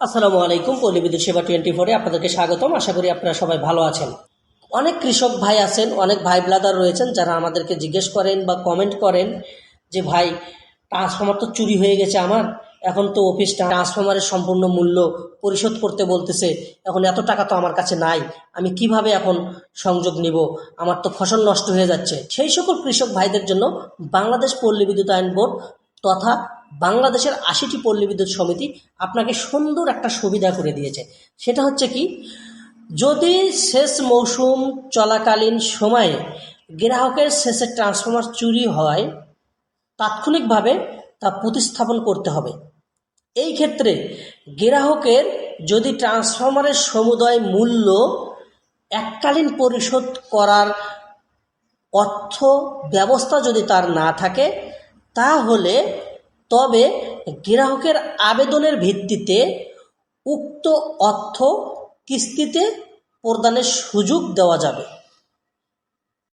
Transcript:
আসসালামু আলাইকুম পল্লী বিদ্যুৎ সেবা টোয়েন্টি ফোরে আপনাদেরকে স্বাগতম। আশা করি আপনারা সবাই ভালো আছেন। অনেক কৃষক ভাই আছেন, অনেক ভাই ব্লাদার রয়েছেন যারা আমাদেরকে জিজ্ঞেস করেন বা কমেন্ট করেন যে, ভাই ট্রান্সফর্মার তো চুরি হয়ে গেছে আমার। এখন তো অফিস ট্রান্সফর্মারের সম্পূর্ণ মূল্য পরিশোধ করতে বলতেছে। এখন এত টাকা তো আমার কাছে নাই। আমি কীভাবে এখন সংযোগ নিব? আমার তো ফসল নষ্ট হয়ে যাচ্ছে। সেই সকল কৃষক ভাইদের জন্য বাংলাদেশ পল্লী আইন বোর্ড তথা বাংলাদেশের আশিটি পল্লী বিদ্যুৎ সমিতি আপনাকে সুন্দর একটা সুবিধা করে দিয়েছে। সেটা হচ্ছে কি, যদি শেষ মৌসুম চলাকালীন সময়ে গ্রাহকের শেষে ট্রান্সফর্মার চুরি হয়, তাৎক্ষণিকভাবে তা প্রতিস্থাপন করতে হবে। এই ক্ষেত্রে গ্রাহকের যদি ট্রান্সফরমারের সমুদয় মূল্য এককালীন পরিশোধ করার অর্থ ব্যবস্থা যদি তার না থাকে, তাহলে তবে গ্রাহকের আবেদনের ভিত্তিতে উক্ত অর্থ কিস্তিতে প্রদানের সুযোগ দেওয়া যাবে।